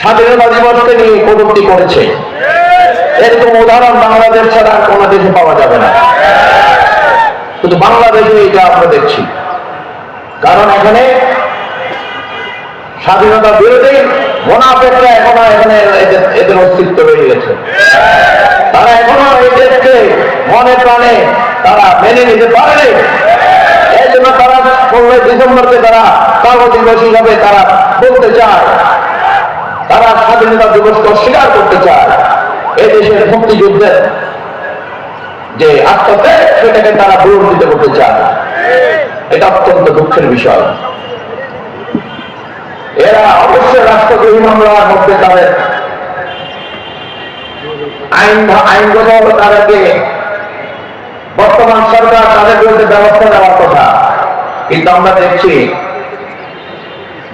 স্বাধীনতা দিবসকে নিয়ে কটূক্তি করেছে। এরকম উদাহরণ বাংলাদেশ ছাড়া কোনো দেশে পাওয়া যাবে না। শুধু বাংলাদেশে এটা আমরা দেখছি। কারণ এখানে স্বাধীনতা বিরোধী মোনাফেকরা এখনও এখানে এদের অস্তিত্ব রয়ে গেছে। তারা এখনও এই দেশকে মনে প্রাণে তারা মেনে নিতে পারেনি। এই জন্য তারা ষোলোই ডিসেম্বরকে তারা কাগজ দিবস হিসাবে তারা বলতে চায়। তারা স্বাধীনতা দিবসকে অস্বীকার করতে চায় এই দেশের মুক্তিযুদ্ধের যে আত্মত্যাগ, সেটাকে তারা বিবর্তিত করতে চায়। এটা অত্যন্ত দুঃখের বিষয়। এরা অবশ্যই রাষ্ট্রদ্রোহী মামলার মধ্যে তাদের আইন আইনগত তাদেরকে বর্তমান সরকার তাদের বিরুদ্ধে ব্যবস্থা নেওয়ার কথা। কিন্তু আমরা দেখছি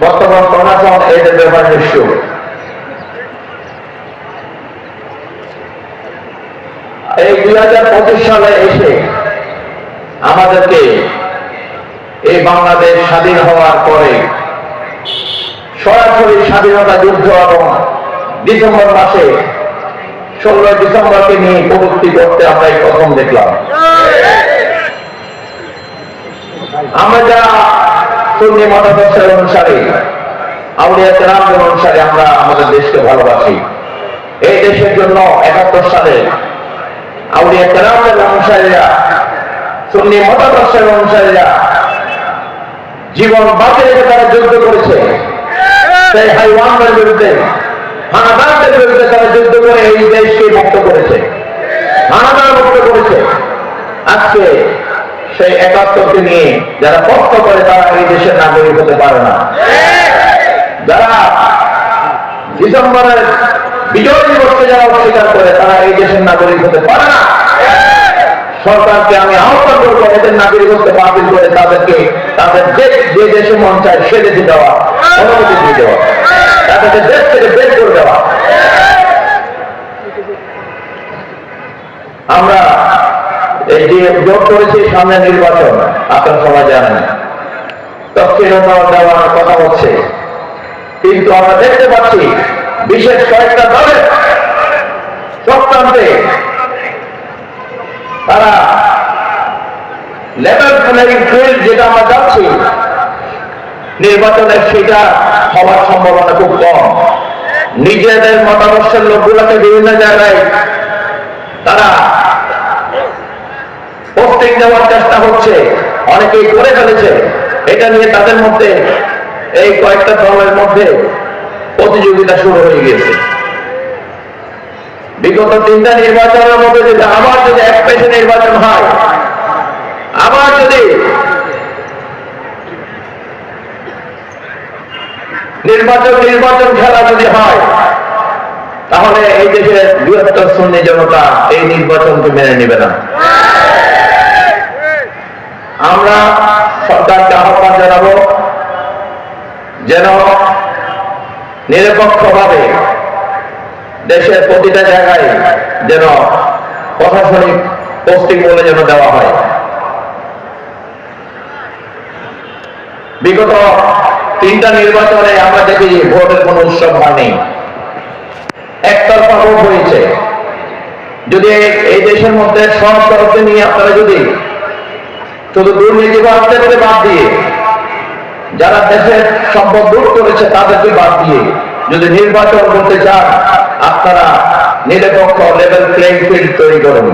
বর্তমান প্রশাসন এদের ব্যাপারে নিশ্চয় এই দুই হাজার পঁচিশ সালে এসে আমাদেরকে এই বাংলাদেশ স্বাধীন হওয়ার পরে সরাসরি স্বাধীনতা যুদ্ধ এবং ডিসেম্বর মাসে ষোলোই ডিসেম্বরকে নিয়ে প্রযুক্তি করতে আমরা এই প্রথম দেখলাম। আমরা যারা সুন্নি মতাদর্শের অনুসারে, আউলিয়া তেরামের অনুসারে আমরা আমাদের দেশকে ভালোবাসি। এই দেশের জন্য একাত্তর সালে আউলিয়া তেরামের অনুসারীরা সুন্নি মতাদর্শের অনুসারীরা জীবন বাঁচে রেখে তারা যুদ্ধ করেছে। সেই হাইওয়ানদের বিরুদ্ধে, হানাদারদের বিরুদ্ধে তারা যুদ্ধ করে এই দেশকে মুক্ত করেছে। হানাদার মুক্ত করেছে। আজকে সেই একাত্তরকে নিয়ে যারা কষ্ট করে তারা এই দেশের নাগরিক হতে পারে না। যারা ডিসেম্বরের বিজয় যারা অস্বীকার করে, তারা এই দেশের নাগরিক হতে পারে না। সরকারকে আমি আহ্বান করব, এদের নাগরিকত্ব বাতিল করে তাদেরকে, তাদের দেশ যে দেশে মন চায় সে দেশে দেওয়া, অনুমতি দিয়ে দেওয়া, তাদেরকে দেশ থেকে বের করে দেওয়া। আমরা এই যে যোগ করেছি সামনে নির্বাচন, আপনারা সবাই জানেন। তৎক্ষণতা দেওয়ার কথা হচ্ছে কিন্তু আমরা দেখতে পাচ্ছি বিশেষ কয়েকটা দলের চক্রান্তে তারা লেভেল প্লেয়িং ফিল্ড যেটা আমরা যাচ্ছি নির্বাচনের সেটা হওয়ার সম্ভাবনা খুব কম। নিজেদের মতাদর্শের লোকগুলোকে বিভিন্ন জায়গায় তারা পোস্টিং দেওয়ার চেষ্টা হচ্ছে, অনেকেই করে ফেলেছে। এটা নিয়ে তাদের মধ্যে এই কয়েকটা দলের মধ্যে প্রতিযোগিতা শুরু হয়ে গেছে বিগত তিনটা নির্বাচনের মধ্যে যদি আবার যদি এক পেশে নির্বাচন হয়, আবার যদি নির্বাচন নির্বাচন খেলা যদি হয়, তাহলে এই দেশের বৃহত্তর সুন্নি জনতা এই নির্বাচনকে মেনে নেবে না। আমরা সরকারকে আহ্বান জানাব, যেন নিরপেক্ষভাবে দেশের প্রতিটা জায়গায় যেন প্রশাসনিক পোস্টিং বলে যেন দেওয়া হয়। বিগত তিনটা নির্বাচনে আমরা দেখি ভোটের কোনো উৎসব হয়নি। একতরফা ভোট হয়েছে। যদি এই দেশের মধ্যে সব তরফে নিয়ে আপনারা যদি শুধু দুর্নীতিবাদদেরকে বাদ দিয়ে যারা দেশের সম্পদ লুট করেছে, তাদেরকে বাদ দিয়ে যদি নির্বাচন করতে চান, আপনারা নিরপেক্ষ লেভেল প্লেইং ফিল্ড তৈরি করুন।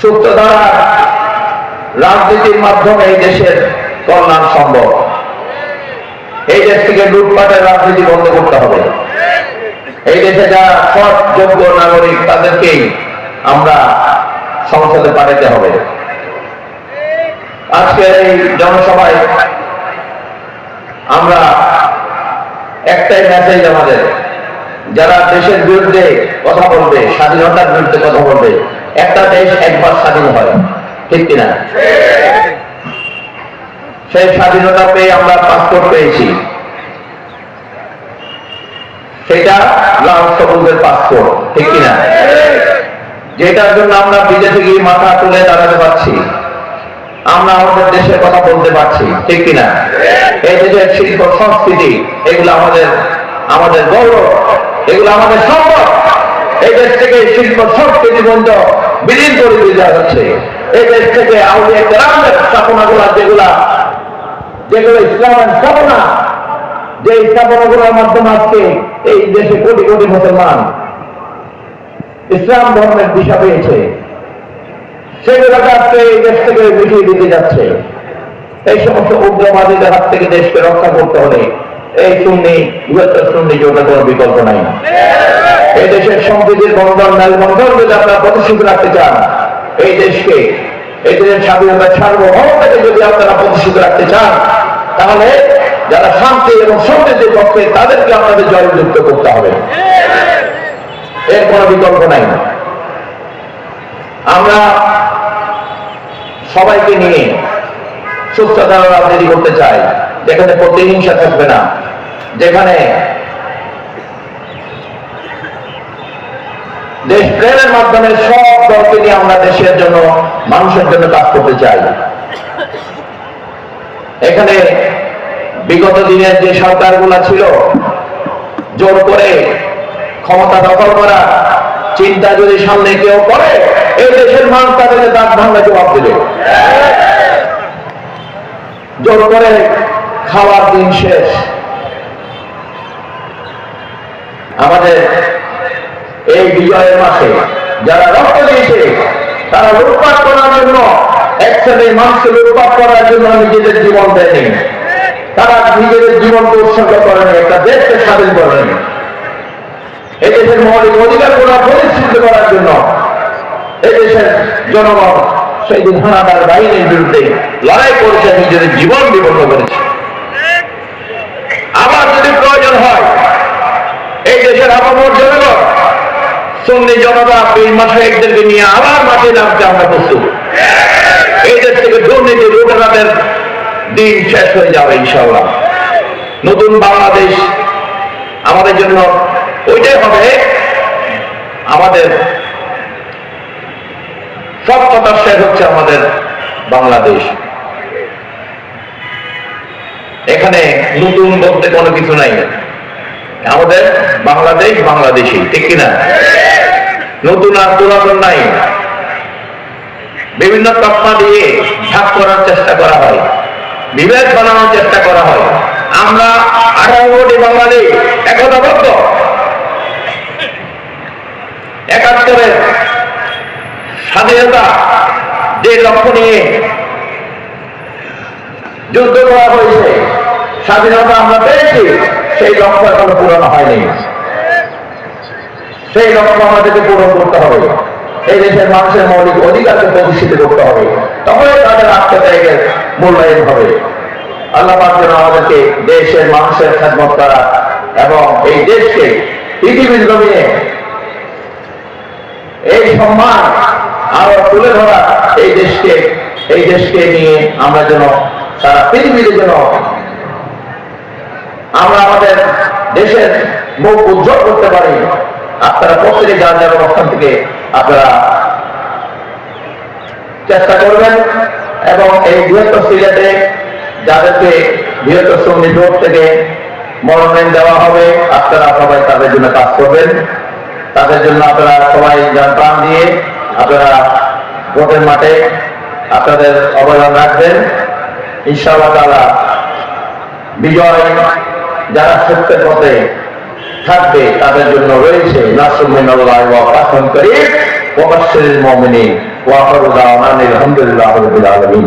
সুপ্ত দ্বারা রাজনীতির মাধ্যমে এই দেশের কল্যাণ সম্ভব। এই দেশ থেকে লুটপাটের রাজনীতি বন্ধ করতে হবে। এই দেশে যারা সৎ, যোগ্য নাগরিক, তাদেরকেই আমরা সংসদে পাঠাতে হবে। আজকে এই জনসভায় আমরা একটাই মেসেজ আমাদের, যারা দেশের বিরুদ্ধে কথা বলবে, স্বাধীনতার বিরুদ্ধে কথা বলবে, একটা দেশ একবার স্বাধীন হয়, ঠিক কিনা? সেই স্বাধীনতা পেয়ে আমরা পাসপোর্ট পেয়েছি। সেটা লাল সবুজের পাসপোর্ট ঠিক কিনা? যেটার জন্য আমরা বিদেশে গিয়ে মাথা তুলে দাঁড়াতে পারছি আমরা আমাদের দেশের কথা বলতে পারছি, ঠিক কিনা? এই দেশের শিল্প সংস্কৃতি, এগুলো আমাদের আমাদের গৌরব, এগুলো আমাদের সম্পদ। এই দেশ থেকে শিল্প শক্তি পর্যন্ত বিলীন করে দিয়ে দেওয়া হচ্ছে। এই দেশ থেকে আউলিয়া গ্রামের স্থাপনাগুলা, যেগুলা, যেগুলো ইসলামের স্থাপনা যে স্থাপনাগুলোর মাধ্যমে আজকে এই দেশে কোটি কোটি মুসলমান ইসলাম ধর্মের দিশা পেয়েছে। এই দেশ থেকে মিটিয়ে দিতে যাচ্ছে। এই সমস্ত উগ্রবাদীদের হাত থেকে দেশকে রক্ষা করতে হলে এই সুন্নি, বৃহত্তর সুন্নি বিকল্প নাই। এই দেশের মেলবন্ধন যদি আপনারা রাখতে চান, এই দেশকে, এই দেশের স্বাধীনতা সার্বভৌমতাকে যদি আপনারা প্রতিষ্ঠিত রাখতে চান, তাহলে যারা শান্তি এবং সমৃদ্ধির পক্ষে, তাদেরকে আপনাদের জয়যুক্ত করতে হবে। এর কোনো বিকল্প নাই। আমরা সবাইকে নিয়ে সুস্থ রাজনীতি করতে চাই। যেখানে প্রতিহিংসা থাকবে না, যেখানে দেশ প্রেমের মাধ্যমে সব দলকে নিয়ে আমরা দেশের জন্য, মানুষের জন্য কাজ করতে চাই। এখানে বিগত দিনের যে সরকারগুলো ছিল, জোর করে ক্ষমতা দখল করা, চিন্তা যদি সামনে কেউ করে এই দেশের মানুষ তাদেরকে দাঁত ভাঙা জবাব দেবে জোর করে খাওয়ার দিন শেষ। আমাদের এই বিজয়ের মাসে যারা রক্ত দিয়েছে, তারা লুটপাট করার জন্য এক শ্রেণির মানুষকে লুটপাট করার জন্য নিজেদের জীবন দেয়নি। তারা নিজেদের জীবনকে উৎসর্গ করেনি, একটা দেশকে স্বাধীন করেনি। এই দেশের মৌলিক অধিকারগুলো প্রতিষ্ঠিত করার জন্য এই দেশের জনগণ সেই দিন হানাদার বাহিনীর বিরুদ্ধে লড়াই করেছে, নিজেদের জীবন বিপন্ন করেছে। আবার যদি প্রয়োজন হয়, এই দেশের আপামর জনগণ, সন্নি জনতা এই মাঠে একদেরকে নিয়ে আবার মাঠে নামতে আমরা প্রস্তুত। এই দেশ থেকে দুর্নীতি লুটেরাদের দিন শেষ হয়ে যাবে ইনশাআল্লাহ। নতুন বাংলাদেশ আমাদের জন্য ওইটাই হবে আমাদের সব কথা শেষ হচ্ছে আমাদের বাংলাদেশ। এখানে নতুন বলতে কোনো কিছু নাই। আমাদের বাংলাদেশ বাংলাদেশি, ঠিক কিনা? নতুন আর পুরাতন নাই। বিভিন্ন তকমা দিয়ে ভাগ করার চেষ্টা করা হয়। বিভেদ বানানোর চেষ্টা করা হয়। আমরা আঠারো কোটি বাঙালি একতাবদ্ধ। একাত্তরের স্বাধীনতা যে লক্ষ্য নিয়ে যুদ্ধ করা হয়েছে, স্বাধীনতা আমরা পেয়েছি, সেই লক্ষ্য এখনও পূরণ হয়নি। সেই লক্ষ্য আমাদেরকে পূরণ করতে হবে। এই দেশের মানুষের মৌলিক অধিকারকে প্রতিষ্ঠিত করতে হবে। তখনই তাদের আত্মত্যাগের মূল্যায়ন হবে। আল্লাহ যেন আমাদেরকে দেশের মানুষের খেদমত করা এবং এই দেশকে পৃথিবীর জমিনে এই সম্মান আরও তুলে ধরা এই দেশকে এই দেশকে নিয়ে আমরা যেন সারা পৃথিবীতে যেন আমরা আমাদের দেশের মুখ উজ্জ্বল করতে পারি। আপনারা প্রত্যেকে যার যার অবস্থান থেকে আপনারা চেষ্টা করবেন এবং এই বৃহত্তর সিলেটে যাদেরকে বৃহত্তর শ্রমিক বোর্ড থেকে মনোনয়ন দেওয়া হবে, আপনারা সবাই তাদের জন্য কাজ করবেন। তাদের জন্য আপনারা সবাই যান প্রাণ দিয়ে আপনারা ভোটের মাঠে আপনাদের অবদান রাখবেন। ইনশাআল্লাহ তারা বিজয় যারা সত্যের পথে থাকবে তাদের জন্য রয়েছে আলহামদুলিল্লাহি